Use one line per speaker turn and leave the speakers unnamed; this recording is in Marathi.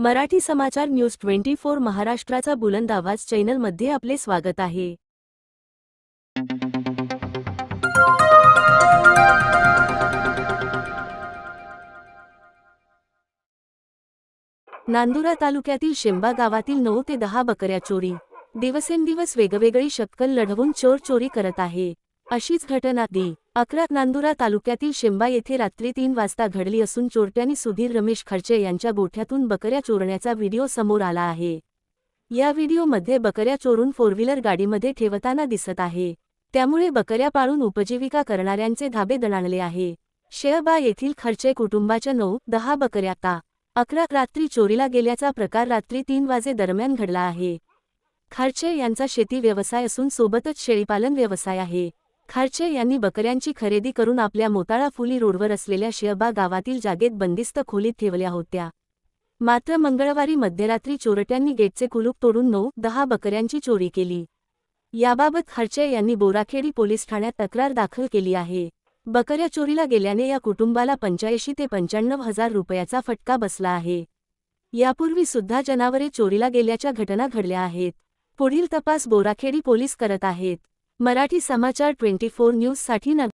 मराठी समाचार न्यूज ट्वेंटी फोर महाराष्ट्राचा बुलंद आवाज चॅनलमध्ये आपले स्वागत आहे. नांदुरा तालुक्यातील शेंबा गावातील नऊ ते दहा बकऱ्या चोरी. दिवसेंदिवस वेगवेगळी शक्कल लढवून चोर चोरी करत आहे. अशीच घटना दि. अकरा नांदुरा तालुक्यातील शेंबा येथे रात्री तीन वाजता घडली असून चोरट्यांनी सुधीर रमेश खर्चे यांच्या गोठ्यातून बकऱ्या चोरण्याचा व्हिडिओ समोर आला आहे. या व्हिडिओमध्ये बकऱ्या चोरून फोर व्हीलर गाडीमध्ये ठेवताना दिसत आहे. त्यामुळे बकऱ्या पाळून उपजीविका करणाऱ्यांचे धाबे दणाणले आहे. शेअबा येथील खर्चे कुटुंबाच्या नऊ दहा बकऱ्या ता. अकरा रात्री चोरीला गेल्याचा प्रकार रात्री तीन वाजे दरम्यान घडला आहे. खर्चे यांचा शेती व्यवसाय असून सोबतच शेळीपालन व्यवसाय आहे. खारचे यांनी बकऱ्यांची खरेदी करून आपल्या मोताळा फुली रोडवर असलेल्या शेअबा गावातील जागेत बंदिस्त खोलीत ठेवल्या होत्या. मात्र मंगळवारी मध्यरात्री चोरट्यांनी गेटचे कुलूप तोडून नऊ दहा बकऱ्यांची चोरी केली. याबाबत खर्चे यांनी बोराखेडी पोलीस ठाण्यात तक्रार दाखल केली आहे. बकऱ्या चोरीला गेल्याने या कुटुंबाला पंच्याऐंशी ते पंच्याण्णव हजार रुपयाचा फटका बसला आहे. यापूर्वी सुद्धा जनावरे चोरीला गेल्याच्या घटना घडल्या आहेत. पुढील तपास बोराखेडी पोलीस करत आहेत. मराठी समाचार ट्वेंटी फोर न्यूजसाठी नग